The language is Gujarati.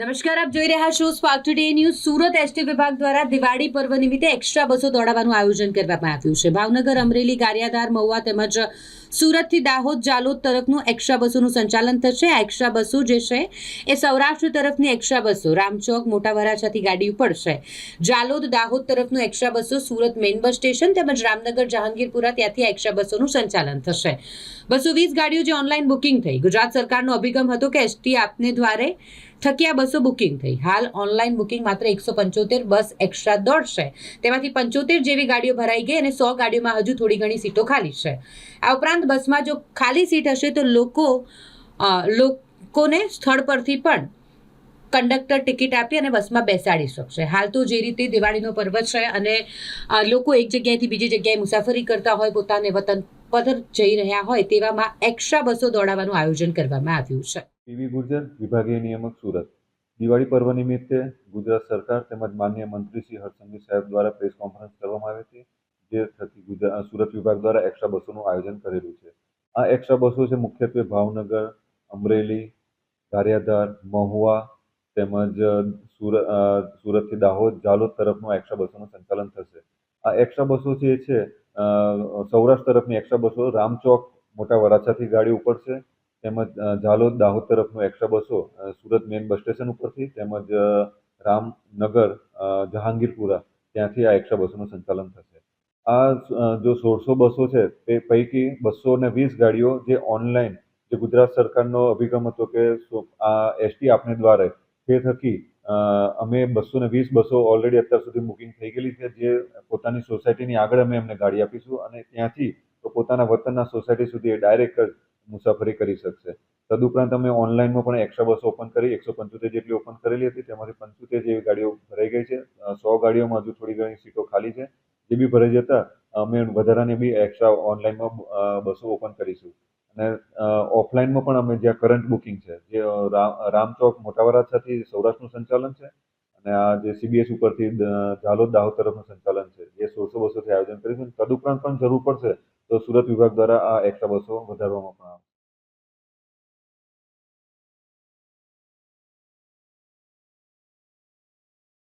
નમસ્કાર, આપ જોઈ રહ્યા છો Spark Today News Surat ST વિભાગ દ્વારા દિવાળી પર્વ નિમિત્તે એક્સ્ટ્રા બસો દોડાવવાનું આયોજન કરવામાં આવ્યું છે. ભાવનગર, અમરેલી, ગારિયાધાર, મહુવા તેમજ સુરતથી દાહોદ, જાલોદ તરફનું એક્સ્ટ્રા બસોનું સંચાલન થશે. આ એક્સ્ટ્રા બસો જે છે એ સૌરાષ્ટ્ર તરફની એક્સ્ટ્રા બસો, રામચોક, મોટા વરાછાથી ગાડી ઉપડશે જાલોદ, દાહોદ તરફનું એક્સ્ટ્રા બસો, સુરત મેઇન બસ સ્ટેશન તેમજ રામનગર, જહાંગીરપુરા ત્યાંથી એક્સ્ટ્રા બસોનું સંચાલન થશે. બસો વીસ ગાડીઓ જે ઓનલાઈન બુકિંગ થઈ. ગુજરાત સરકારનો અભિગમ હતો કે એસટી આપને દ્વારે આ બસો બુકિંગ થઈ. હાલ ઓનલાઈન બુકિંગ માત્ર એકસો પંચોતેર બસ એક્સ્ટ્રા દોડશે. તેમાંથી પંચોતેર જેવી ગાડીઓ ભરાઈ ગઈ અને સો ગાડીઓમાં હજુ થોડી ઘણી સીટો ખાલી છે. આ ઉપરાંત બસમાં જો ખાલી સીટ હશે તો લોકો લોકોને સ્થળ પરથી પણ કંડક્ટર ટિકિટ આપી અને બસમાં બેસાડી શકશે. હાલ તો જે રીતે દિવાળીનો પર્વ છે અને લોકો એક જગ્યાએથી બીજી જગ્યાએ મુસાફરી કરતા હોય, પોતાને વતન પર જઈ રહ્યા હોય તેવામાં એક્સ્ટ્રા બસો દોડાવવાનું આયોજન કરવામાં આવ્યું છે. પીવી ગુર્જર, વિભાગીય નિયામક સુરત. દિવાળી પર્વ નિમિત્તે ગુજરાત સરકાર તેમજ માન્ય મંત્રી શ્રી હર્ષસંઘવી સાહેબ દ્વારા પ્રેસ કોન્ફરન્સ કરવામાં આવી હતી, જે થકી ગુજરાત સુરત વિભાગ દ્વારા એક્સ્ટ્રા બસોનું આયોજન કરેલું છે. આ એક્સ્ટ્રા બસો છે મુખ્યત્વે ભાવનગર, અમરેલી ગારિયાધાર મહુવા તેમજ સુરત સુરતથી દાહોદ, જાલોદ તરફનું એક્સ્ટ્રા બસોનું સંચાલન થશે. આ એક્સ્ટ્રા બસો જે છે સૌરાષ્ટ્ર તરફની એક્સ્ટ્રા બસો રામચોક મોટા વરાછાથી ગાડી ઉપડશે તેમજ ઝાલોદ દાહોદ તરફનું એક્સ્ટ્રા બસો સુરત મેઇન બસ સ્ટેશન ઉપરથી તેમજ રામનગર જહાંગીરપુરા ત્યાંથી આ એક્સ્ટ્રા બસોનું સંચાલન થશે. આ જો સોળસો બસો છે, તે પૈકી બસો ને વીસ ગાડીઓ જે ઓનલાઈન જે ગુજરાત સરકારનો અભિગમ હતો કે આ એસટી આપને દ્વારા તે થકી અમે બસો ને વીસ બસો ઓલરેડી અત્યાર સુધી બુકિંગ થઈ ગયેલી છે, જે પોતાની સોસાયટીની આગળ અમે એમને ગાડી આપીશું અને ત્યાંથી પોતાના વતનના સોસાયટી સુધી ડાયરેક્ટ જ મુસાફરી કરી શકશે. તદુપરાંત અમે ઓનલાઈનમાં પણ એક્સ્ટ્રા બસો ઓપન કરી, એકસો પંચોતેર જેટલી ઓપન કરેલી હતી, તેમાંથી પંચોતેર જેવી ગાડીઓ ભરાઈ ગઈ છે. સો ગાડીઓમાં હજુ થોડી ઘણી સીટો ખાલી છે. જે બી ભરાઈ જતા, અમે વધારાની બી એક્સ્ટ્રા ઓનલાઈનમાં બસો ઓપન કરીશું. અને ઓફલાઈનમાં પણ અમે જ્યાં કરંટ બુકિંગ છે, જે રામચોક મોટા વરાછાથી સૌરાષ્ટ્રનું સંચાલન છે, અને આ જે સીબીએસ ઉપરથી ઝાલોદ દાહોદ તરફનું સંચાલન છે, જે સોળસો બસોથી આયોજન કરીશું. તદુપરાંત પણ જરૂર પડશે તો સુરત વિભાગ દ્વારા આ એક્સ્ટ્રા બસો વધારવામાં પણ આવશે